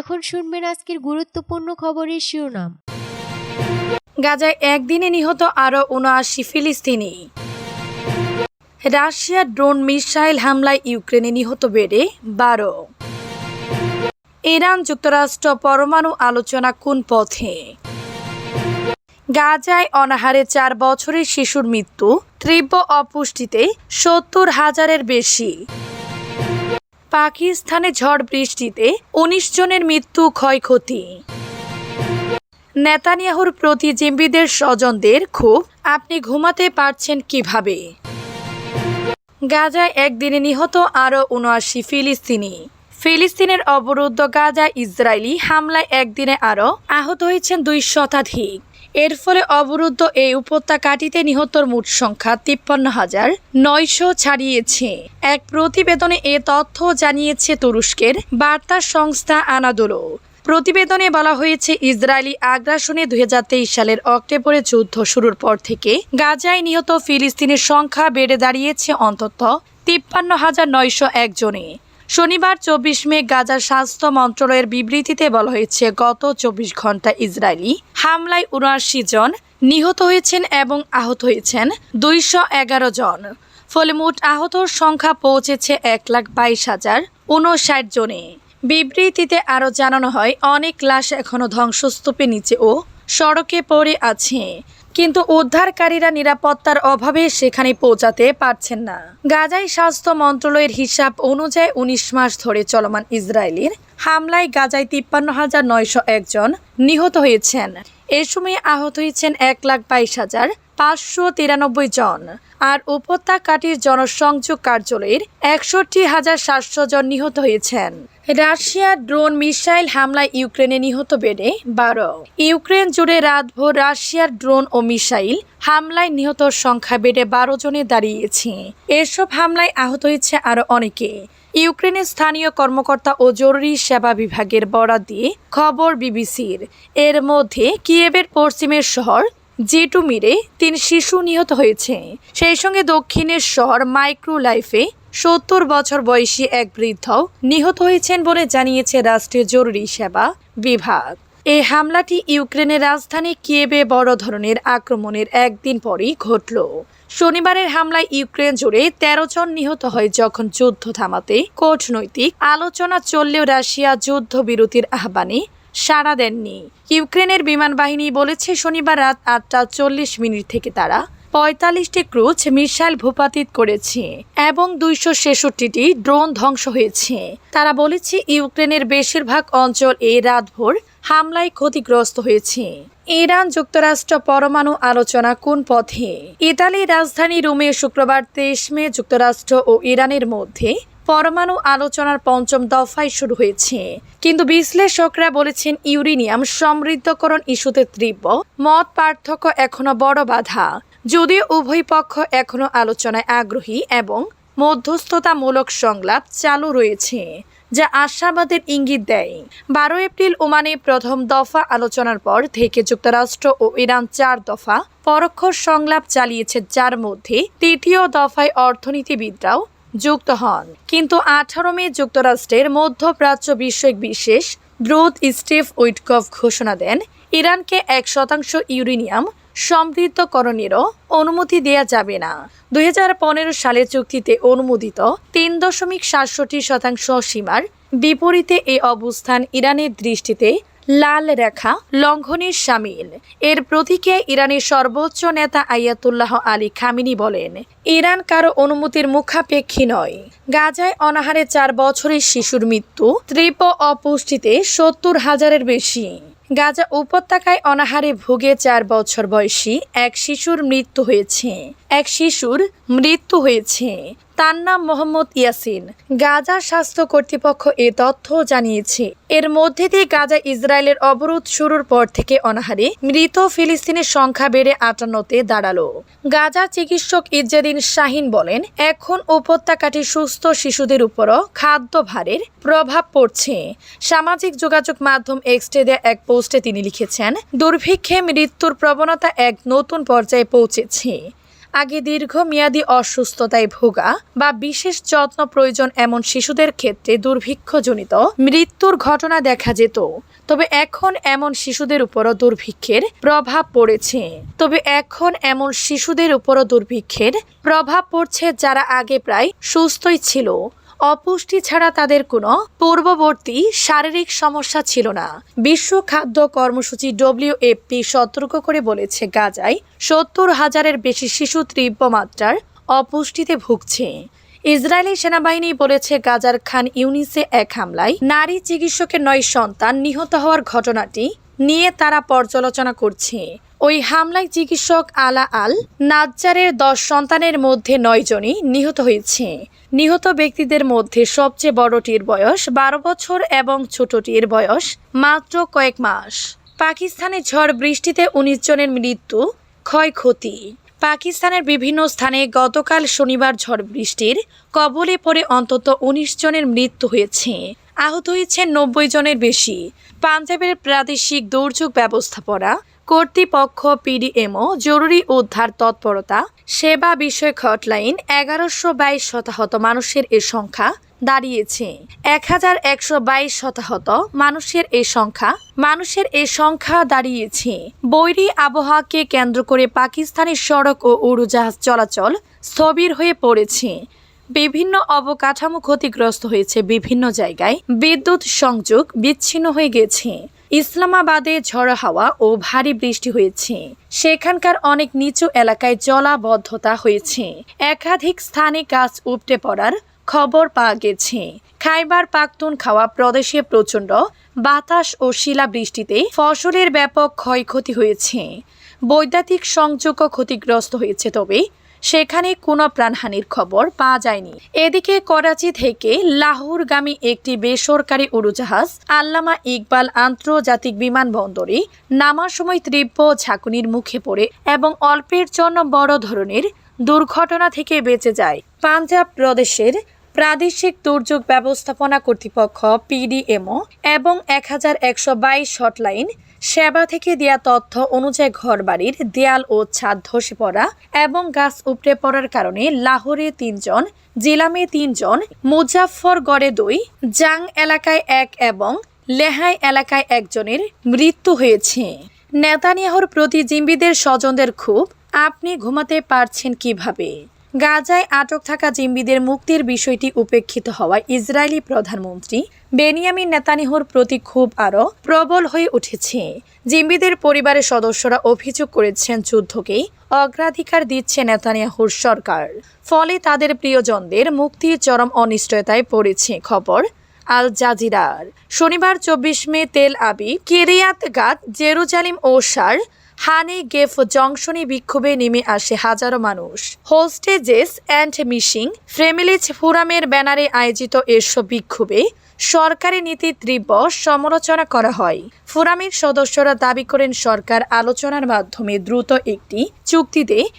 এখন শুনবেন আজকের গুরুত্বপূর্ণ খবরের শিরোনাম। গাজায় একদিনে নিহত আরও উনআশি ফিলিস্তিনি। রাশিয়ার ড্রোন মিসাইল হামলায় ইউক্রেনে নিহত বেড়ে বারো। ইরান যুক্তরাষ্ট্র পরমাণু আলোচনা কোন পথে? গাজায় অনাহারে চার বছরের শিশুর মৃত্যু, তীব্র অপুষ্টিতে সত্তর হাজারের বেশি। পাকিস্তানে ঝড় বৃষ্টিতে উনিশ জনের মৃত্যু ক্ষয়ক্ষতি। নেতানিয়াহুর প্রতি জিম্বিদের স্বজনদের খুব আপনি ঘুমাতে পারছেন কীভাবে? গাজায় একদিনে নিহত আরও উনআশি ফিলিস্তিনি। ফিলিস্তিনের অবরুদ্ধ গাজা ইসরায়েলি হামলায় একদিনে আরও আহত হয়েছেন দুই শতাধিক। এর ফলে অবরুদ্ধ এই উপত্যকাটিতে নিহতর মোট সংখ্যা তিপ্পান্ন হাজার নয়শো ছাড়িয়েছে। এক প্রতিবেদনে এ তথ্য জানিয়েছে তুরস্কের বার্তা সংস্থা আনাদোলো প্রতিবেদনে বলা হয়েছে, ইসরায়েলি আগ্রাসনে দুই হাজার তেইশ সালের অক্টোবরে যুদ্ধ শুরুর পর থেকে গাজায় নিহত ফিলিস্তিনের সংখ্যা বেড়ে দাঁড়িয়েছে অন্তত তিপ্পান্ন হাজার নয়শো একজনে শনিবার চব্বিশ মে গাজার স্বাস্থ্য মন্ত্রণালয়ের বিবৃতিতে বলা হয়েছে, গত চব্বিশ ঘণ্টা ইসরায়েলি হামলায় উনআশি জন নিহত হয়েছেন এবং আহত হয়েছেন দুইশো এগারো জন। ফলে মোট আহতর সংখ্যা পৌঁছেছে এক লাখ বাইশ হাজার উনষাট জনে। বিবৃতিতে আরও জানানো হয়, অনেক লাশ এখনও ধ্বংসস্তূপের নিচে ও সড়কে পড়ে আছে। কিন্তু উদ্ধারকারীরা নিরাপত্তার অভাবে সেখানে পৌঁছাতে পারছেন না। গাজায় স্বাস্থ্য মন্ত্রণালয়ের হিসাব অনুযায়ী উনিশ মাস ধরে চলমান ইসরায়েলের হামলায় গাজায় তিপ্পান্ন হাজার নয়শো একজন নিহত হয়েছেন। এ সময়ে আহত হয়েছেন এক লাখ বাইশ হাজার পাঁচশো তিরানব্বই জন আর উপত্যকাটির জনসংযোগ কার্যালয়ের একষট্টি হাজার সাতশো জন নিহত হয়েছেন। রাশিয়ার ড্রোন মিসাইল হামলায় ইউক্রেনে নিহত বেড়ে বারো। ইউক্রেন জুড়ে রাতভর রাশিয়ার ড্রোন ও মিসাইল হামলায় নিহতর সংখ্যা বেড়ে বারো জনে দাঁড়িয়েছে। এসব হামলায় আহত হয়েছে আরও অনেকে। ইউক্রেনের স্থানীয় কর্মকর্তা ও জরুরি সেবা বিভাগের বরাত দিয়ে খবর বিবিসির। এর মধ্যে কিয়েবের পশ্চিমের শহর জেটুমিরে তিন শিশু নিহত হয়েছে। সেই সঙ্গে দক্ষিণের শহর মাইক্রো লাইফে সত্তর বছর বয়সী এক বৃদ্ধ নিহত হয়েছেন বলে জানিয়েছে রাষ্ট্রীয় জরুরি সেবা বিভাগ। এই হামলাটি ইউক্রেনের রাজধানী কিয়েবে বড় ধরনের আক্রমণের একদিন পরই ঘটল। শনিবারের হামলায় ইউক্রেন জুড়ে তেরো জন নিহত হয় যখন যুদ্ধ থামাতে কূটনৈতিক আলোচনা চললেও রাশিয়া যুদ্ধবিরতির আহ্বানে সাড়া দেননি। ইউক্রেনের বিমান বাহিনী বলেছে শনিবার রাত আটটা চল্লিশ মিনিট থেকে তারা পঁয়তাল্লিশটি ক্রুজ মিসাইল ভূপাতিত করেছে এবং দুইশো ছেষট্টিটি ড্রোন ধ্বংস হয়েছে। তারা বলেছে ইউক্রেনের বেশিরভাগ অঞ্চল এই রাতভর হামলায় ক্ষতিগ্রস্ত হয়েছে। ইরান যুক্তরাষ্ট্র পরমাণু আলোচনা কোন পথে? ইতালির রাজধানী রোমে শুক্রবার তেইশ মে যুক্তরাষ্ট্র ও ইরানের মধ্যে পরমাণু আলোচনার পঞ্চম দফায় শুরু হয়েছে। কিন্তু বিশ্লেষকরা বলেছেন ইউরেনিয়াম সমৃদ্ধকরণ ইস্যুতে তীব্র, মত পার্থক্য এখনও বড় বাধা। যদিও উভয় পক্ষ এখনও আলোচনায় আগ্রহী এবং মধ্যস্থতামূলক সংলাপ চালু রয়েছে, যা আশাবাদের ইঙ্গিত দেয়। বারো এপ্রিল ওমানে প্রথম দফা আলোচনার পর থেকে যুক্তরাষ্ট্র ও ইরান চার দফা পরোক্ষ সংলাপ চালিয়েছে, যার মধ্যে তৃতীয় দফায় অর্থনীতিবিদরাও যুক্ত হন। কিন্তু আঠারো মে যুক্তরাষ্ট্রের মধ্যপ্রাচ্য বিষয়ক বিশেষ দ্রুত স্টিভ উইটকফ ঘোষণা দেন, ইরানকে এক শতাংশ ইউরেনিয়াম সমৃদ্ধকরণেরও অনুমতি দেয়া যাবে না। দুই সালের চুক্তিতে অনুমোদিত তিন দশমিক সাতষট্টি শতাংশ সীমার বিপরীতে এই অবস্থান ইরানের দৃষ্টিতে লাল রেখা, লঙ্ঘনের সামিল এর প্রতীকে ইরানের সর্বোচ্চ নেতা আয়াতুল্লাহ আলী খামিনি বলেন, ইরান কারও অনুমতির মুখাপেক্ষী নয়। গাজায় অনাহারে চার বছরের শিশুর মৃত্যু তীব্র অপুষ্টিতে সত্তর হাজারের বেশি। গাজা উপত্যকায় অনাহারে ভুগে চার বছর বয়সী এক শিশুর মৃত্যু হয়েছে। এক শিশুর মৃত্যু হয়েছে। তার নাম মোহাম্মদ ইয়াসিন। গাজা স্বাস্থ্য কর্তৃপক্ষ এ তথ্য জানিয়েছে। এর মধ্যে দিয়ে গাজা ইসরায়েলের অবরোধ শুরুর পর থেকে অনাহারে মৃত ফিলিস্তিনের সংখ্যা বেড়ে আটান্নতে দাঁড়াল। গাজার চিকিৎসক ইজ্জাদিন শাহিন বলেন, এখন উপত্যকাটি সুস্থ শিশুদের উপরও খাদ্য ভারের প্রভাব পড়ছে। সামাজিক যোগাযোগ মাধ্যম এক্সটে দেয়া এক পোস্টে তিনি লিখেছেন, দুর্ভিক্ষে মৃত্যুর প্রবণতা এক নতুন পর্যায়ে পৌঁছেছে। আগে দীর্ঘমেয়াদী অসুস্থতায় ভোগা বা বিশেষ যত্ন প্রয়োজন এমন শিশুদের ক্ষেত্রে দুর্ভিক্ষজনিত মৃত্যুর ঘটনা দেখা যেত। তবে এখন এমন শিশুদের উপরও দুর্ভিক্ষের প্রভাব পড়েছে। তবে এখন এমন শিশুদের উপরও দুর্ভিক্ষের প্রভাব পড়ছে যারা আগে প্রায় সুস্থই ছিল। অপুষ্টি ছাড়া তাদের কোনো পূর্ববর্তী শারীরিক সমস্যা ছিল না। বিশ্ব খাদ্য কর্মসূচি ডব্লিউএফপি সতর্ক করে বলেছে, গাজায় সত্তর হাজারের বেশি শিশু তীব্র মাত্রার অপুষ্টিতে ভুগছে। ইসরায়েলি সেনাবাহিনী বলেছে, গাজার খান ইউনিসে এক হামলায় নারী চিকিৎসকের নয় সন্তান নিহত হওয়ার ঘটনাটি নিয়ে তারা পর্যালোচনা করছে। ওই হামলায় চিকিৎসক আলা আল নাজ্জারের দশ সন্তানের মধ্যে নয় জনই নিহত হয়েছে। নিহত ব্যক্তিদের মধ্যে সবচেয়ে বড়টির বয়স বারো বছর এবং ছোটটির বয়স মাত্র কয়েক মাস। পাকিস্তানে ঝড় বৃষ্টিতে উনিশ জনের মৃত্যু, ক্ষয়ক্ষতি। পাকিস্তানের বিভিন্ন স্থানে গতকাল শনিবার ঝড় বৃষ্টির কবলে পড়ে অন্তত উনিশ জনের মৃত্যু হয়েছে। আহত হয়েছে নব্বই জনের বেশি। পাঞ্জাবের প্রাদেশিক দুর্যোগ ব্যবস্থাপনা কর্তৃপক্ষ পিডিএমও জরুরি উদ্ধার তৎপরতা, সেবা বিষয়ক হটলাইন এগারোশো বাইশ শতাহত মানুষের এ সংখ্যা দাঁড়িয়েছে। এক হাজার একশো বাইশ শতাহত মানুষের এই সংখ্যা, মানুষের এই সংখ্যা দাঁড়িয়েছে। বৈরী আবহাওয়াকে কেন্দ্র করে পাকিস্তানি সড়ক ও উড়োজাহাজ চলাচল স্থবির হয়ে পড়েছে। বিভিন্ন অবকাঠামো ক্ষতিগ্রস্ত হয়েছে বিভিন্ন জায়গায়। বিদ্যুৎ সংযোগ বিচ্ছিন্ন হয়ে গেছে। ইসলামাবাদে ঝড় হাওয়া ও ভারী বৃষ্টি হয়েছে। সেখানকার অনেক নিচু এলাকায় জলাবদ্ধতা হয়েছে। একাধিক স্থানে গাছ উপটে পড়ার খবর পাওয়া গেছে। খাইবার পাখতুন খাওয়া প্রদেশে প্রচণ্ড বাতাস ও শিলাবৃষ্টিতে ফসলের ব্যাপক ক্ষয়ক্ষতি হয়েছে। বৈদ্যুতিক সংযোগও ক্ষতিগ্রস্ত হয়েছে, তবে সেখানে কোনো প্রাণহানির খবর পাওয়া যায়নি। এদিকে করাচি থেকে লাহোরগামী একটি বেসরকারি উড়োজাহাজ আল্লামা ইকবাল আন্তর্জাতিক বিমানবন্দরে নামার সময় তীব্র ঝাঁকুনির মুখে পড়ে এবং অল্পের জন্য বড় ধরনের দুর্ঘটনা থেকে বেঁচে যায়। পাঞ্জাব প্রদেশের প্রাদেশিক দুর্যোগ ব্যবস্থাপনা কর্তৃপক্ষ, পিডিএমও, এবং এক হাজার একশো বাইশ হটলাইন সেবা থেকে দেয়া তথ্য অনুযায়ী ঘরবাড়ির দেয়াল ও ছাদ ধসে পড়া এবং গাছ উপড়ে পড়ার কারণে লাহোরে তিনজন, জিলামে তিনজন মুজাফরগড়ে দুই, জাং এলাকায় এক এবং লেহাই এলাকায় একজনের মৃত্যু হয়েছে। নেতানিয়াহুর প্রতি জিম্বিদের স্বজনদের খুব, আপনি ঘুমাতে পারছেন কীভাবে? গাজায় আটক থাকা জিম্বিদের মুক্তির বিষয়টি উপেক্ষিত হওয়ায় ইসরায়েলি প্রধানমন্ত্রী বেনিয়ামিন নেতানিহুর প্রতি ক্ষোভ আরও প্রবল হয়ে উঠেছে। জিম্বিদের পরিবারের সদস্যরা অভিযোগ করেছেন, যুদ্ধকেই অগ্রাধিকার দিচ্ছে নেতানিয়াহুর সরকার। ফলে তাদের প্রিয়জনদের মুক্তির চরম অনিশ্চয়তায় পড়েছে খবর আল জাজিরার। শনিবার চব্বিশ মে তেল আবি কেরিয়াত গাত জেরুজালিম ও সার হানে গেফ জংশনে বিক্ষোভে নেমে আসে হাজারো মানুষ। হোস্টেজেস অ্যান্ড মিশিং, ফ্রেমিলিজ ফোরামের ব্যানারে আয়োজিত এসব বিক্ষোভে সরকারি নীতি তীব্র সমালোচনা করা হয়। ফোরামের সদস্যরা দাবি করেন, সরকার আলোচনার মাধ্যমে দ্রুত একটি চুক্তিতে